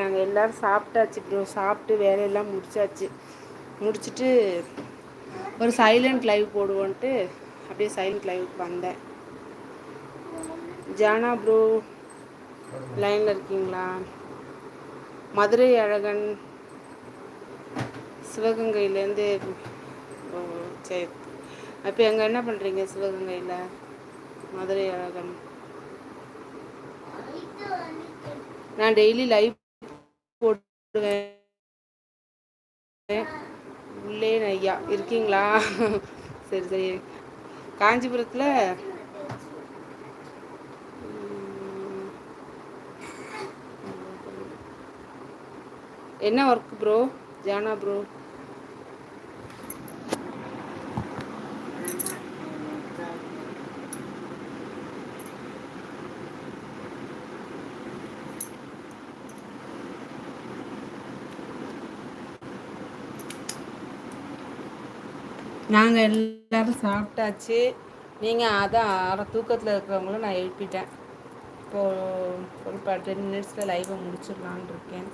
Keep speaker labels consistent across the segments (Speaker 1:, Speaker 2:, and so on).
Speaker 1: நாங்கள் எல்லோரும் சாப்பிட்டாச்சு ப்ரோ சாப்பிட்டு வேலையெல்லாம் முடிச்சாச்சு. முடிச்சுட்டு ஒரு சைலண்ட் லைவ் போடுவோன்ட்டு அப்படியே சைலண்ட் லைவுக்கு வந்தேன். ஜானா ப்ரோ லைனில் இருக்கீங்களா? மதுரை அழகன் சிவகங்கையிலேருந்து ஓ சரி. அப்போ எங்கே என்ன பண்ணுறீங்க சிவகங்கையில்? மதுரை அழகன். நான் டெய்லி லைவ் போடுவேன். உள்ளே ஐயா இருக்கீங்களா? சரி சரி. காஞ்சிபுரத்தில் என்ன ஒர்க் ப்ரோ ஜானா ப்ரோ நாங்கள் எல்லோரும் சாப்பிட்டாச்சு. நீங்கள் அதான் அரை தூக்கத்தில் இருக்கிறவங்களும் நான் எழுப்பிட்டேன். இப்போது ஒரு டென் மினிட்ஸில் லைவை முடிச்சிடலான் இருக்கேன்.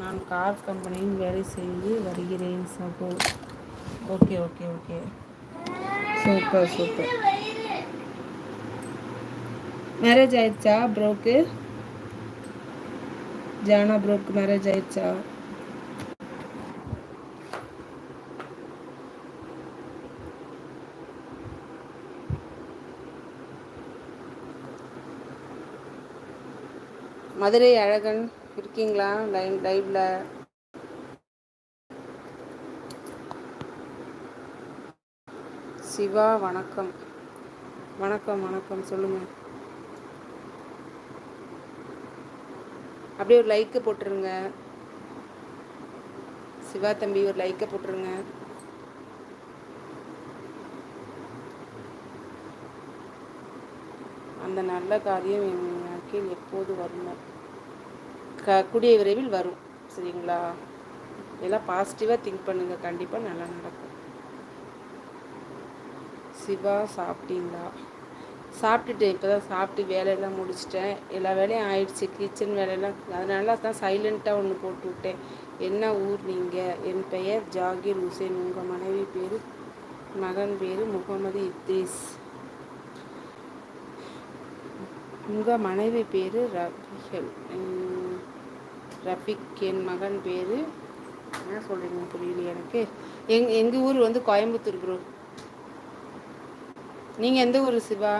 Speaker 1: நான் கார் கம்பெனியில் வேலை செய்து வருகிறேன் சகோ. Okay okay okay. Super super. Marriage ஆயிடுச்சா ப்ரோக்கு ஜானா ப்ரோக்கு மேரேஜ் ஆயிடுச்சா? மதுரை அழகன் இருக்கீங்களா? லைன் லைவ்ல. சிவா வணக்கம். வணக்கம் வணக்கம். சொல்லுங்க. அப்படியே ஒரு லைக்கு போட்டுருங்க. சிவா தம்பி ஒரு லைக்கை போட்டுருங்க. அந்த நல்ல காரியம் என் வாழ்க்கையில் எப்போது வருமோ? க கூடிய விரைவில் வரும். சரிங்களா? எல்லாம் பாசிட்டிவாக திங்க் பண்ணுங்கள் கண்டிப்பாக நல்லா நடக்கும். சிவா சாப்பிட்டீங்களா? சாப்பிட்டுட்டு இப்போ தான் சாப்பிட்டு வேலையெல்லாம் முடிச்சிட்டேன். எல்லா வேலையும் ஆயிடுச்சு. கிச்சன் வேலையெல்லாம். அதனால தான் சைலண்ட்டாக ஒன்று போட்டு விட்டேன். என்ன ஊர் நீங்கள் என் பெயர் ஜாகிர் ஹுசேன் உங்கள் மனைவி பேர் மகன் பேர் முகமது இத்ரீஸ். உங்கள் மனைவி பேர் ரஃபிகல் ரஃபிக் என் மகன் பேர் என்ன சொல்கிறீங்க புரியல எனக்கு. எங் எங்கள் ஊர் வந்து கோயம்புத்தூர் ப்ரோ நீங்கள் எந்த ஊர் சிவா?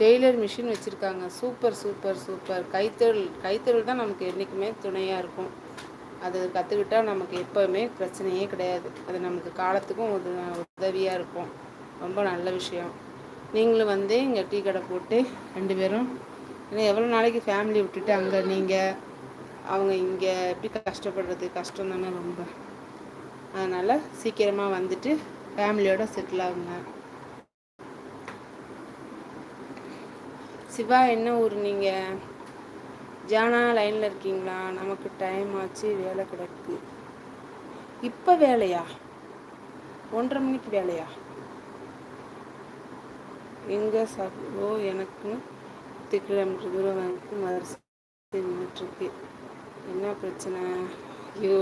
Speaker 1: டெய்லர் மிஷின் வச்சுருக்காங்க. Super super super. கைத்தொழில் கைத்தொழில் தான் நமக்கு என்றைக்குமே துணையாக இருக்கும். அது கற்றுக்கிட்டால் நமக்கு எப்போவுமே பிரச்சனையே கிடையாது. அது நமக்கு காலத்துக்கும் உத உதவியாக இருக்கும். ரொம்ப நல்ல விஷயம். நீங்களும் வந்து இங்கே டீ கடை போட்டு ரெண்டு பேரும் ஏன்னா எவ்வளோ நாளைக்கு ஃபேமிலி விட்டுட்டு அங்கே நீங்கள் அவங்க இங்கே எப்படி கஷ்டப்படுறது? கஷ்டம் தானே ரொம்ப. அதனால் சீக்கிரமாக வந்துட்டு ஃபேமிலியோடு செட்டில் ஆகுங்க. சிவா என்ன ஊர் நீங்கள் ஜானா லைனில் இருக்கீங்களா? நமக்கு டைம் ஆச்சு வேலை கிடக்கு. இப்போ வேலையா? ஒன்றரை மணிக்கு வேலையா? எங்கே சாப்பிடுவோ எனக்கு பத்து கிலோமீட்டர் தூரம் வந்து மதரசா நின்றுட்டுருக்கு என்ன பிரச்சனை? ஐயோ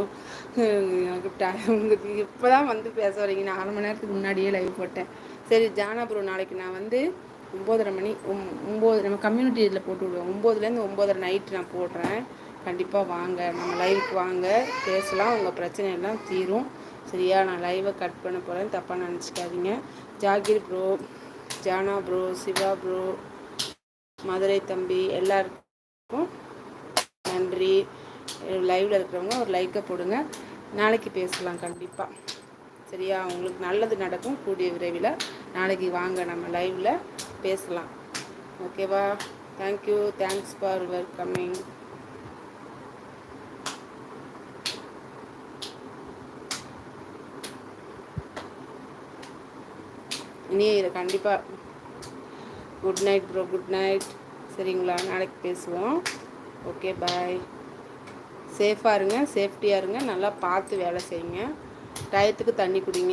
Speaker 1: எனக்கு டைம் இப்போ தான் வந்து பேச வரீங்க. நான் அரை மணி நேரத்துக்கு முன்னாடியே லைவ் போட்டேன். சரி ஜானாபுரம் நாளைக்கு நான் வந்து ஒம்போதரை மணி ஒம் ஒம்பது நம்ம கம்யூனிட்டி இதில் போட்டு விடுவோம். ஒம்போதுலேருந்து ஒம்போதரை நைட்டு நான் போடுறேன். கண்டிப்பாக வாங்க. நம்ம லைவுக்கு வாங்க. பேசலாம். உங்கள் பிரச்சனையெல்லாம் தீரும். சரியா? நான் லைவை கட் பண்ண போகிறேன் தப்பாக நினச்சிக்காதீங்க. Zakir bro Jana bro Siva bro Madurai தம்பி எல்லாருக்கும் நன்றி. லைவில் இருக்கிறவங்க ஒரு லைக்கை போடுங்க. நாளைக்கு பேசலாம் கண்டிப்பாக சரியா? உங்களுக்கு நல்லது நடக்கும். கூடிய விரைவில் நாளைக்கு வாங்க நம்ம லைவில் பேசலாம். ஓகேவா தேங்க்யூ தேங்க்ஸ் ஃபார் வெல்கமிங் இனி இதை கண்டிப்பாக good night bro good night சரிங்களா? நாளைக்கு பேசுவோம். ஓகே பாய் சேஃபாக இருங்க. சேஃப்டியாக இருங்க. நல்லா பார்த்து வேலை செய்யுங்க. டயத்துக்கு தண்ணி குடிங்க.